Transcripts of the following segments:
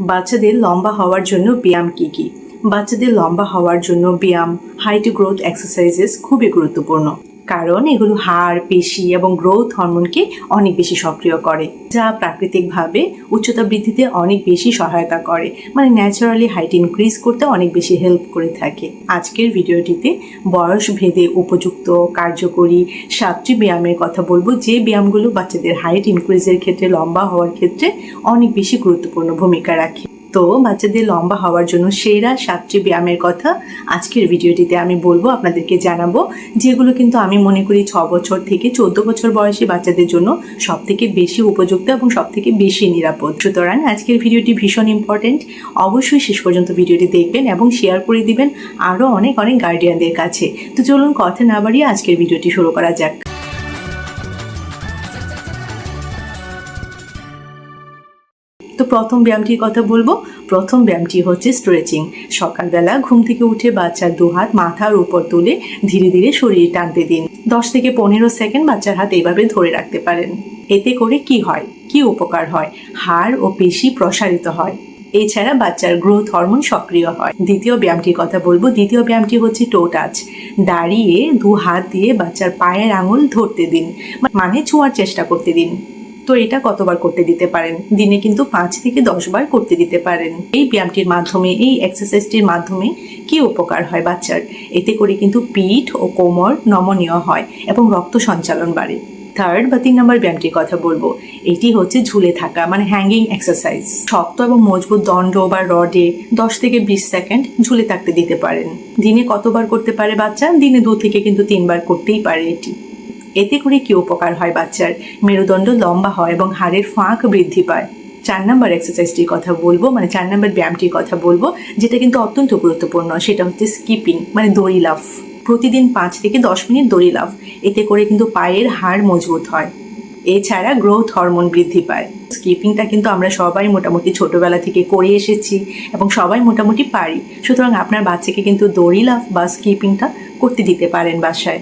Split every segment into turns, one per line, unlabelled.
বাচ্চাদের লম্বা হওয়ার জন্য ব্যায়াম কী কী? বাচ্চাদের লম্বা হওয়ার জন্য ব্যায়াম, হাইট গ্রোথ এক্সারসাইজেস খুবই গুরুত্বপূর্ণ। কারণ এগুলো হাড়, পেশি এবং গ্রোথ হরমোনকে অনেক বেশি সক্রিয় করে, যা প্রাকৃতিকভাবে উচ্চতা বৃদ্ধিতে অনেক বেশি সহায়তা করে মানে ন্যাচারালি হাইট ইনক্রিজ করতে অনেক বেশি হেল্প করে থাকে। আজকের ভিডিওটিতে বয়স ভেদে উপযুক্ত, কার্যকরী সাতটি ব্যায়ামের কথা বলব, যে ব্যায়ামগুলো বাচ্চাদের হাইট ইনক্রিজের ক্ষেত্রে লম্বা হওয়ার ক্ষেত্রে অনেক বেশি গুরুত্বপূর্ণ ভূমিকা রাখে। তো বাচ্চাদের লম্বা হওয়ার জন্য সেরা সাতটি ব্যায়ামের কথা আজকের ভিডিওটিতে আমি বলব, আপনাদেরকে জানাব, যেগুলো কিন্তু আমি মনে করি ছ বছর থেকে চোদ্দ বছর বয়সী বাচ্চাদের জন্য সব থেকে বেশি উপযুক্ত এবং সব থেকে বেশি নিরাপদ। সুতরাং আজকের ভিডিওটি ভীষণ ইম্পর্টেন্ট অবশ্যই শেষ পর্যন্ত ভিডিওটি দেখবেন এবং শেয়ার করে দিবেন আরও অনেক অনেক গার্ডিয়ানদের কাছে। তো চলুন কথা না বাড়িয়ে আজকের ভিডিওটি শুরু করা যাক। তো প্রথম ব্যায়ামটির কথা বলব। প্রথম ব্যায়ামটি হচ্ছে স্ট্রেচিং সকালবেলা ঘুম থেকে উঠে বাচ্চার দু হাত মাথার উপর তুলে ধীরে ধীরে শরীর টানতে দিন। দশ থেকে পনেরো সেকেন্ড বাচ্চার হাত এইভাবে ধরে রাখতে পারেন। এতে করে কি হয়? কি উপকার হয়? হাড় ও পেশি প্রসারিত হয়। এছাড়া বাচ্চার গ্রোথ হরমোন সক্রিয় হয়। দ্বিতীয় ব্যায়ামটির কথা বলব। দ্বিতীয় ব্যায়ামটি হচ্ছে টো টাচ দাঁড়িয়ে দু হাত দিয়ে বাচ্চার পায়ের আঙুল ধরতে দিন। মানে ছোঁয়ার চেষ্টা করতে দিন। তো এটা কতবার করতে দিতে পারেন? দিনে কিন্তু পাঁচ থেকে দশ বার করতে দিতে পারেন। এই ব্যায়ামটির মাধ্যমে, এই এক্সারসাইজটির মাধ্যমে কি উপকার হয় বাচ্চার? এতে করে কিন্তু পিঠ ও কোমর নমনীয় হয় এবং রক্ত সঞ্চালন বাড়ে। থার্ড বা তিন নম্বর ব্যায়ামটির কথা বলব। এটি হচ্ছে ঝুলে থাকা মানে হ্যাঙ্গিং এক্সারসাইজ শক্ত এবং মজবুত দণ্ড বা রডে দশ থেকে বিশ সেকেন্ড ঝুলে থাকতে দিতে পারেন। দিনে কতবার করতে পারে বাচ্চা? দিনে দু থেকে কিন্তু তিনবার করতেই পারে এটি। এতে করে কি উপকার হয় বাচ্চার? মেরুদণ্ড লম্বা হয় এবং হাড়ের ফাঁক বৃদ্ধি পায়। চার নম্বর এক্সারসাইজটির কথা বলব মানে চার নম্বর ব্যায়ামটির কথা বলব, যেটা কিন্তু অত্যন্ত গুরুত্বপূর্ণ, সেটা হচ্ছে স্কিপিং মানে দড়ি লাফ। প্রতিদিন পাঁচ থেকে দশ মিনিট দড়ি লাফ, এতে করে কিন্তু পায়ের হাড় মজবুত হয়। এছাড়া গ্রোথ হরমোন বৃদ্ধি পায়। স্কিপিংটা কিন্তু আমরা সবাই মোটামুটি ছোটবেলা থেকে করে এসেছি এবং সবাই মোটামুটি পারি। সুতরাং আপনার বাচ্চাকে কিন্তু দড়ি লাফ বা স্কিপিংটা করতে দিতে পারেন বাসায়।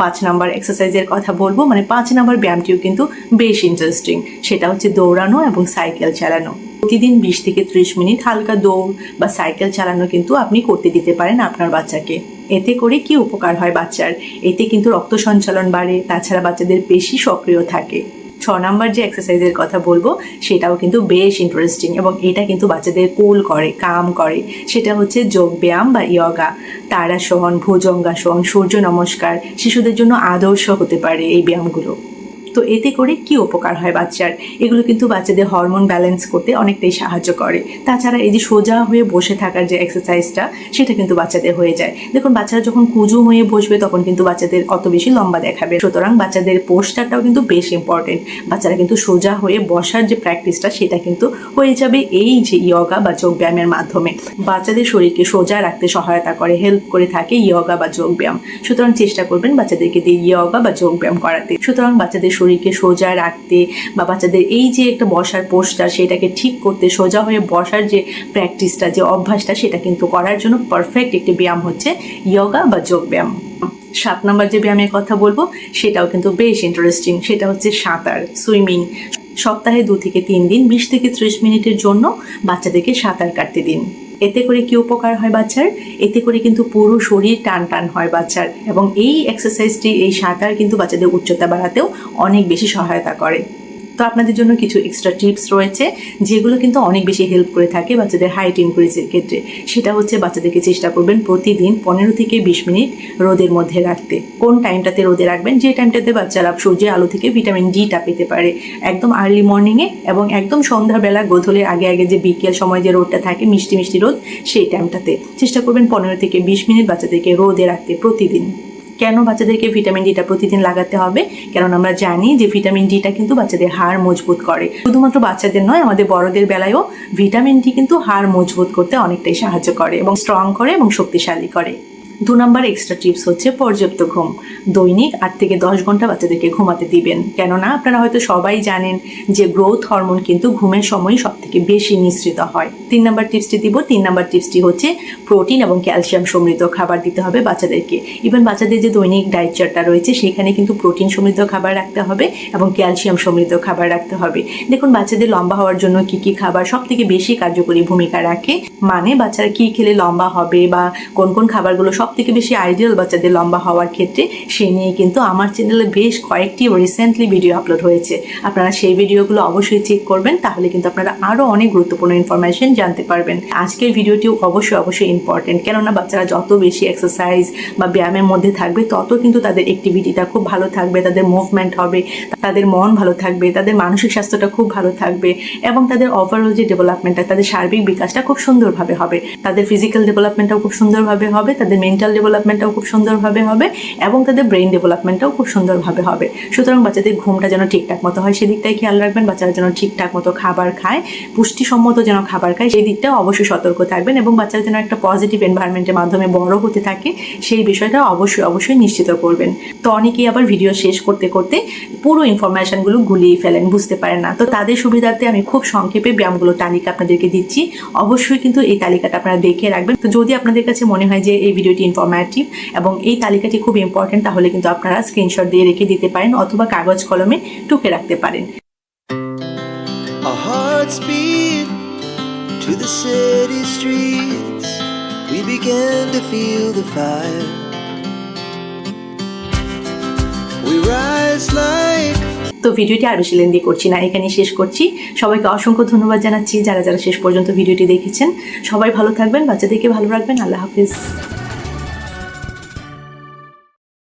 পাঁচ নাম্বার এক্সারসাইজের কথা বলব মানে পাঁচ নাম্বার ব্যায়ামটিও কিন্তু বেশ ইন্টারেস্টিং সেটা হচ্ছে দৌড়ানো এবং সাইকেল চালানো। প্রতিদিন বিশ থেকে ত্রিশ মিনিট হালকা দৌড় বা সাইকেল চালানো কিন্তু আপনি করতে দিতে পারেন আপনার বাচ্চাকে। এতে করে কি উপকার হয় বাচ্চার? এতে কিন্তু রক্ত সঞ্চালন বাড়ে, তাছাড়া বাচ্চাদের বেশি সক্রিয় থাকে। ছ নাম্বার যে এক্সারসাইজের কথা বলব, সেটাও কিন্তু বেশ ইন্টারেস্টিং এবং এটা কিন্তু বাচ্চাদের কুল করে কাম করে। সেটা হচ্ছে যোগ ব্যায়াম বা ইয়োগা তারাসন, ভুজঙ্গাসন, সূর্য নমস্কার, শিশুদের জন্য আদর্শ হতে পারে এই ব্যায়ামগুলো। তো এতে করে কি উপকার হয় বাচ্চার? এগুলো কিন্তু বাচ্চাদের হরমোন ব্যালেন্স করতে অনেকটাই সাহায্য করে। তাছাড়া এই যে সোজা হয়ে বসে থাকার যে এক্সারসাইজটা, সেটা কিন্তু বাচ্চাদের হয়ে যায়। দেখুন, বাচ্চারা যখন কুজু হয়ে বসবে, তখন কিন্তু বাচ্চাদের অত বেশি লম্বা দেখাবে। সুতরাং বাচ্চাদের পোস্টারটাও কিন্তু বেশ ইম্পর্টেন্ট বাচ্চারা কিন্তু সোজা হয়ে বসার যে প্র্যাকটিসটা, সেটা কিন্তু হয়ে যাবে এই যে ইয়োগা বা যোগ ব্যায়ামের মাধ্যমে। বাচ্চাদের শরীরকে সোজা রাখতে সহায়তা করে হেল্প করে থাকে ইয়োগা বা যোগ ব্যায়াম সুতরাং চেষ্টা করবেন বাচ্চাদেরকে দিয়ে ইয়োগা বা যোগ ব্যায়াম করাতে। সুতরাং বাচ্চাদের শরীরকে সোজা রাখতে বা বাচ্চাদের এই যে একটা বসার পোস্টার সেটাকে ঠিক করতে, সোজা হয়ে বসার যে প্র্যাকটিসটা যে অভ্যাসটা, সেটা কিন্তু করার জন্য পারফেক্ট একটি ব্যায়াম হচ্ছে ইয়োগা বা যোগ ব্যায়াম। সাত নম্বর যে ব্যায়ামের কথা বলব, সেটাও কিন্তু বেশ ইন্টারেস্টিং সেটা হচ্ছে সাঁতার সুইমিং সপ্তাহে দু থেকে তিন দিন, বিশ থেকে ত্রিশ মিনিটের জন্য বাচ্চাদেরকে সাঁতার কাটতে দিন। এতে করে কি উপকার হয় বাচ্চার? এতে করে কিন্তু পুরো শরীর টান টান হয় বাচ্চার এবং এই এক্সারসাইজটি এই সাঁতার কিন্তু বাচ্চাদের উচ্চতা বাড়াতেও অনেক বেশি সহায়তা করে। তো আপনাদের জন্য কিছু এক্সট্রা টিপস রয়েছে, যেগুলো কিন্তু অনেক বেশি হেল্প করে থাকে বাচ্চাদের হাইট ইনক্রিজের ক্ষেত্রে। সেটা হচ্ছে বাচ্চাদেরকে চেষ্টা করবেন প্রতিদিন পনেরো থেকে বিশ মিনিট রোদের মধ্যে রাখতে। কোন টাইমটাতে রোদে রাখবেন? যে টাইমটাতে বাচ্চারা সূর্যের আলো থেকে ভিটামিন ডিটা পেতে পারে। একদম আর্লি মর্নিংয়ে এবং একদম সন্ধ্যাবেলা গোধলের আগে আগে যে বিকেল সময় যে রোদটা থাকে, মিষ্টি মিষ্টি রোদ, সেই টাইমটাতে চেষ্টা করবেন পনেরো থেকে বিশ মিনিট বাচ্চাদেরকে রোদে রাখতে প্রতিদিন। কেন বাচ্চাদেরকে ভিটামিন ডিটা প্রতিদিন লাগাতে হবে? কারণ আমরা জানি যে ভিটামিন ডিটা কিন্তু বাচ্চাদের হাড় মজবুত করে। শুধুমাত্র বাচ্চাদের নয়, আমাদের বড়দের বেলায়ও ভিটামিন ডি কিন্তু হাড় মজবুত করতে অনেকটাই সাহায্য করে এবং স্ট্রং করে এবং শক্তিশালী করে। দু নম্বর এক্সট্রা টিপস হচ্ছে পর্যাপ্ত ঘুম। দৈনিক আট থেকে দশ ঘণ্টা বাচ্চাদেরকে ঘুমাতে দিবেন। কেননা আপনারা হয়তো সবাই জানেন যে গ্রোথ হরমোন কিন্তু ঘুমের সময় সব থেকে বেশি নিঃসৃত হয়। তিন নম্বর টিপসটি দিব। তিন নম্বর টিপসটি হচ্ছে প্রোটিন এবং ক্যালসিয়াম সমৃদ্ধ খাবার দিতে হবে বাচ্চাদেরকে। ইভেন বাচ্চাদের যে দৈনিক ডায়েট রয়েছে, সেখানে কিন্তু প্রোটিন সমৃদ্ধ খাবার রাখতে হবে এবং ক্যালসিয়াম সমৃদ্ধ খাবার রাখতে হবে। দেখুন, বাচ্চাদের লম্বা হওয়ার জন্য কি কি খাবার সব থেকে বেশি কার্যকরী ভূমিকা রাখে? মানে বাচ্চারা কি খেলে লম্বা হবে বা কোন কোন খাবারগুলো সব থেকে বেশি আইডিয়াল বাচ্চাদের লম্বা হওয়ার ক্ষেত্রে সে নিয়ে কিন্তু আমার চ্যানেলে বেশ কয়েকটি রিসেন্টলি ভিডিও আপলোড হয়েছে। আপনারা সেই ভিডিওগুলো অবশ্যই চেক করবেন, তাহলে কিন্তু আপনারা আরও অনেক গুরুত্বপূর্ণ ইনফরমেশন জানতে পারবেন। আজকের ভিডিওটিও অবশ্যই অবশ্যই ইম্পর্টেন্ট কেননা বাচ্চারা যত বেশি এক্সারসাইজ বা ব্যায়ামের মধ্যে থাকবে, তত কিন্তু তাদের অ্যাক্টিভিটিটা খুব ভালো থাকবে, তাদের মুভমেন্ট হবে, তাদের মন ভালো থাকবে, তাদের মানসিক স্বাস্থ্যটা খুব ভালো থাকবে এবং তাদের ওভারঅল যে ডেভেলপমেন্টটা তাদের সার্বিক বিকাশটা খুব সুন্দরভাবে হবে। তাদের ফিজিক্যাল ডেভেলপমেন্টটাও খুব সুন্দরভাবে হবে, তাদের মেন্টাল ডেভেলপমেন্টটাও খুব সুন্দরভাবে হবে এবং তাদের ব্রেন ডেভেলপমেন্টটাও খুব সুন্দরভাবে হবে। সুতরাং বাচ্চাদের ঘুমটা যেন ঠিকঠাক মতো হয় সেদিকটাই খেয়াল রাখবেন, বাচ্চারা যেন ঠিকঠাক মতো খাবার খায়, পুষ্টিসম্মত যেন খাবার খায়, সেই দিকটাও অবশ্যই সতর্ক থাকবেন এবং বাচ্চারা যেন একটা পজিটিভ এনভায়রনমেন্টের মাধ্যমে বড় হতে থাকে, সেই বিষয়টা অবশ্যই অবশ্যই নিশ্চিত করবেন। তো অনেকেই আবার ভিডিও শেষ করতে করতে পুরো ইনফরমেশনগুলো গুলিয়ে ফেলেন, বুঝতে পারেন না। তো তাদের সুবিধার্থে আমি খুব সংক্ষেপে ব্যায়ামগুলো তালিকা আপনাদেরকে দিচ্ছি। অবশ্যই কিন্তু এই তালিকাটা আপনারা দেখে রাখবেন। তো যদি আপনাদের কাছে মনে হয় যে এই ভিডিওটি ইনফরমেটিভ এবং এই তালিকাটি খুব ইম্পর্টেন্ট তাহলে কিন্তু আপনারা স্ক্রিনশট দিয়ে রেখে দিতে পারেন অথবা কাগজ কলমে টুকে রাখতে পারেন
Our hearts beat to the city streets. We began to feel the fire. We rise like
তো ভিডিওটি আর বেশি লেন্দি করছি না এখানে শেষ করছি সবাইকে অসংখ্য ধন্যবাদ জানাচ্ছি যারা যারা শেষ পর্যন্ত ভিডিওটি দেখেছেন সবাই ভালো থাকবেন বাচ্চাদেরকে ভালো রাখবেন আল্লাহ হাফিজ